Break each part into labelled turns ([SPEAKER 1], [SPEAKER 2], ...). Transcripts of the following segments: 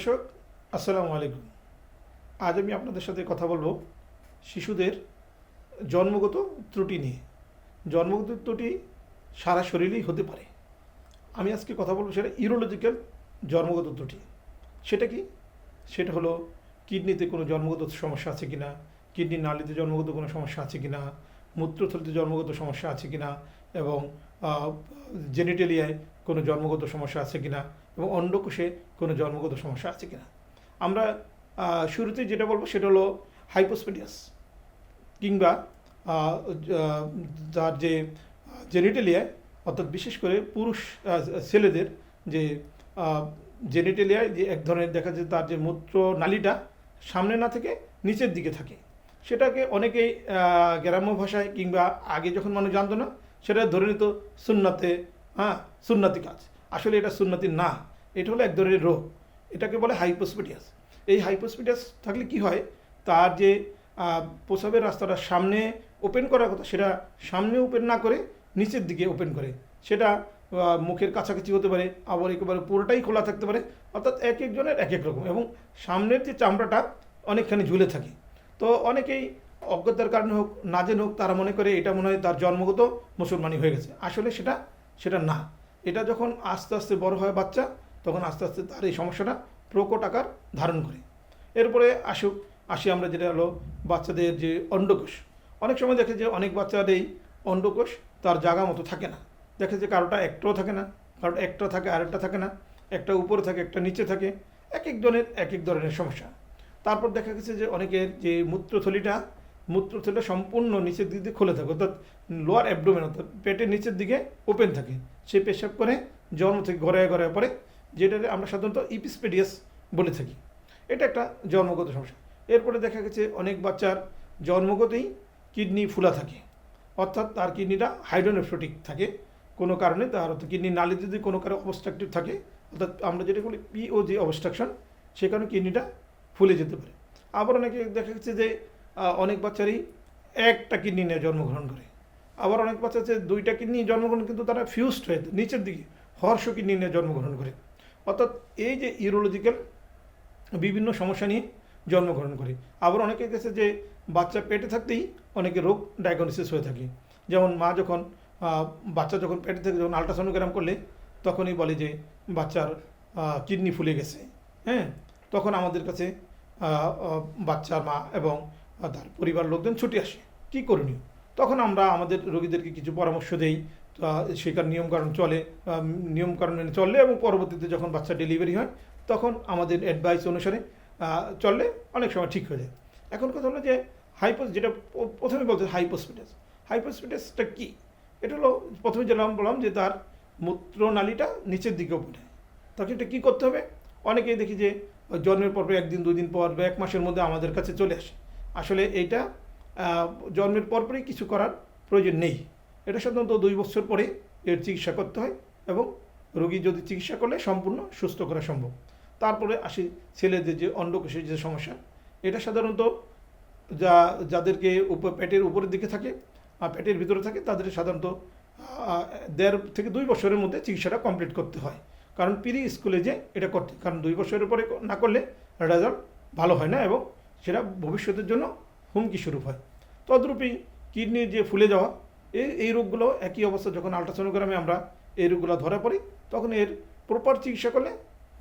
[SPEAKER 1] দর্শক, আসসালামু আলাইকুম। আজ আমি আপনাদের সাথে কথা বলব শিশুদের জন্মগত ত্রুটি নিয়ে। জন্মগত ত্রুটি সারা শরীরেই হতে পারে। আমি আজকে কথা বলব সেটা ইউরোলজিক্যাল জন্মগত ত্রুটি। সেটা কি? সেটা হলো কিডনিতে কোনো জন্মগত সমস্যা আছে কিনা কিডনির নালিতে জন্মগত কোনো সমস্যা আছে কিনা, মূত্রথলিতে জন্মগত সমস্যা আছে কিনা এবং জেনিটেলিয়ায় কোনো জন্মগত সমস্যা আছে কিনা এবং অন্ডকোষে কোনো জন্মগত সমস্যা আছে কিনা। আমরা শুরুতে যেটা বলব সেটা হলো হাইপোস্পেডিয়াস কিংবা যার যে জেনিটেলিয়ায় অর্থাৎ বিশেষ করে পুরুষ ছেলেদের যে জেনিটেলিয়ায় যে এক ধরনের দেখা যায় তার যে মূত্র নালীটা সামনে না থেকে নিচের দিকে থাকে। সেটাকে অনেকেই গ্রাম্য ভাষায় কিংবা আগে যখন মানুষ জানতো না, সেটা ধরে নিত সুন্নাতে হ্যাঁ সুন্নাতি কাজ। আসলে এটা সুন্নাতি না। এটা হলো এক ধরনের রোগ। এটাকে বলে হাইপোস্পিডিয়াস এই হাইপোস্পিডিয়াস থাকলে কি হয়? তার যে প্রসাবের রাস্তাটা সামনে ওপেন করার কথা, সেটা সামনে ওপেন না করে নিচের দিকে ওপেন করে। সেটা মুখের কাছাকাছি হতে পারে, আবার একেবারে পুরোটাই খোলা থাকতে পারে, অর্থাৎ এক একজনের এক এক রকম এবং সামনের যে চামড়াটা অনেকখানি ঝুলে থাকে। তো অনেকেই অজ্ঞতার কারণে হোক, না জেনে হোক, তারা মনে করে এটা মনে হয় তার জন্মগত মুসলমানি হয়ে গেছে। আসলে সেটা সেটা না। এটা যখন আস্তে আস্তে বড় হয় বাচ্চা তখন আস্তে আস্তে তার এই সমস্যাটা প্রকট আকার ধারণ করে। এরপরে আসুক, আসি আমরা যেটা হলো বাচ্চাদের যে অন্ডকোষ। অনেক সময় দেখে যে অনেক বাচ্চার এই অন্ডকোষ তার জায়গা মতো থাকে না। দেখে যে কারোটা একটাও থাকে না, কারোটা একটা থাকে, আরেকটা থাকে না, একটা উপরে থাকে, একটা নিচে থাকে, এক একজনের এক এক ধরনের সমস্যা। তারপর দেখা গেছে যে অনেকের যে মূত্রথলিটা মূত্রথলিটা সম্পূর্ণ নিচের দিক দিয়ে খুলে থাকে, অর্থাৎ লোয়ার অ্যাবডোমেন অর্থাৎ পেটের নিচের দিকে ওপেন থাকে। সে পেশাব করে, জন্ম থেকে ঘরে ঘরে পরে যেটাকে আমরা সাধারণত ইপিসপেডিয়াস বলে থাকি। এটা একটা জন্মগত সমস্যা। এরপরে দেখা গেছে অনেক বাচ্চার জন্মগতই কিডনি ফুলা থাকে। অর্থাৎ তার কিডনিটা হাইড্রোনেফ্রোটিক থাকে। কোনো কারণে তার অর্থাৎ কিডনি নালী যদি কোনো কারণে অবস্ট্রাকটিভ থাকে, অর্থাৎ আমরা যেটা বলি পিও যে অবস্ট্রাকশন সে কারণে কিডনিটা ফুলে যেতে পারে। আবার অনেকে দেখা গেছে যে অনেক বাচ্চারই একটা কিডনি নিয়ে জন্মগ্রহণ করে। আবার অনেক বাচ্চা আছে, দুইটা কিডনি জন্মগ্রহণ, কিন্তু তারা ফিউজড হয়ে, নিচের দিকে হর্ষ কিডনি নিয়ে জন্মগ্রহণ করে। অর্থাৎ এই যে ইউরোলজিক্যাল বিভিন্ন সমস্যা নিয়ে জন্মগ্রহণ করে। আবার অনেকের কাছে যে বাচ্চা পেটে থাকতেই অনেকে রোগ ডায়াগনোসিস হয়ে থাকে। যেমন মা যখন বাচ্চা যখন পেটে থেকে, যখন আলট্রাসোনোগ্রাম করলে তখনই বলে যে বাচ্চার কিডনি ফুলে গেছে। হ্যাঁ? তখন আমাদের কাছে বাচ্চার মা এবং তার পরিবার লোকজন ছুটে আসে। কী করণীয়? তখন আমরা আমাদের রোগীদেরকে কিছু পরামর্শ দেই সেখান নিয়মকানুন চলে নিয়মকানুন মেনে চললে এবং পরবর্তীতে যখন বাচ্চা ডেলিভারি হয়, তখন আমাদের অ্যাডভাইস অনুসারে চললে অনেক সময় ঠিক হয়ে যায়। এখন কথা হলো যে হাইপোস যেটা প্রথমে বলতে হাইপোস্পিটাস হাইপোস্পিটাসটা কী? এটা হলো প্রথমে যেরকম বললাম যে, তার মূত্রনালীটা নিচের দিকে ওঠে তাকে এটা কী করতে হবে? অনেকেই দেখি যে, জন্মের পর একদিন, দুদিন পর বা এক মাসের মধ্যে আমাদের কাছে চলে আসে। আসলে এইটা জন্মের পরপরই কিছু করার প্রয়োজন নেই। এটা সাধারণত দুই বছর পরে এর চিকিৎসা করতে হয় এবং রোগী যদি চিকিৎসা করলে সম্পূর্ণ সুস্থ করা সম্ভব। তারপরে আসি ছেলেদের যে অন্ডকোষের যে সমস্যা, এটা সাধারণত যা, যাদেরকে পেটের উপরের দিকে থাকে আর পেটের ভিতরে থাকে, তাদের সাধারণত দেড় থেকে দুই বছরের মধ্যে চিকিৎসাটা কমপ্লিট করতে হয়। কারণ প্রি স্কুলে যে এটা করতে, কারণ দুই বছরের পরে না করলে রেজাল্ট ভালো হয় না এবং সেটা ভবিষ্যতের জন্য হুমকি স্বরূপ হয়। তদ্রূপই কিডনির যে ফুলে যাওয়া এই এই রোগগুলো একই অবস্থা যখন আলট্রাসোনোগ্রামে আমরা এই রোগগুলো ধরা পড়ি, তখন এর প্রপার চিকিৎসা করলে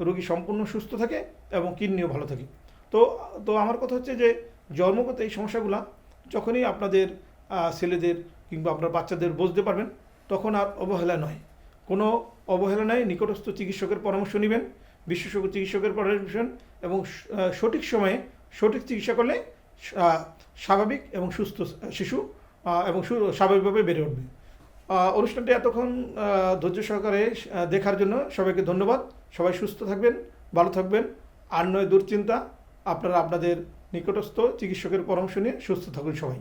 [SPEAKER 1] রোগী সম্পূর্ণ সুস্থ থাকে এবং কিডনিও ভালো থাকে। তো তো আমার কথা হচ্ছে যে, জন্মগত এই সমস্যাগুলো যখনই আপনাদের ছেলেদের কিংবা আপনার বাচ্চাদের বুঝতে পারবেন, তখন আর অবহেলা নয়। কোনো অবহেলা নয় নিকটস্থ চিকিৎসকের পরামর্শ নেবেন, বিশেষজ্ঞ চিকিৎসকের পরামর্শ এবং সঠিক সময়ে সঠিক চিকিৎসা করলে স্বাভাবিক এবং সুস্থ শিশু এবং স্বাভাবিকভাবে বেড়ে উঠবে। অনুষ্ঠানটি এতক্ষণ ধৈর্য সহকারে দেখার জন্য সবাইকে ধন্যবাদ। সবাই সুস্থ থাকবেন, ভালো থাকবেন। আর নয় দুশ্চিন্তা, আপনারা আপনাদের নিকটস্থ চিকিৎসকের পরামর্শ নিয়ে সুস্থ থাকুন সবাই।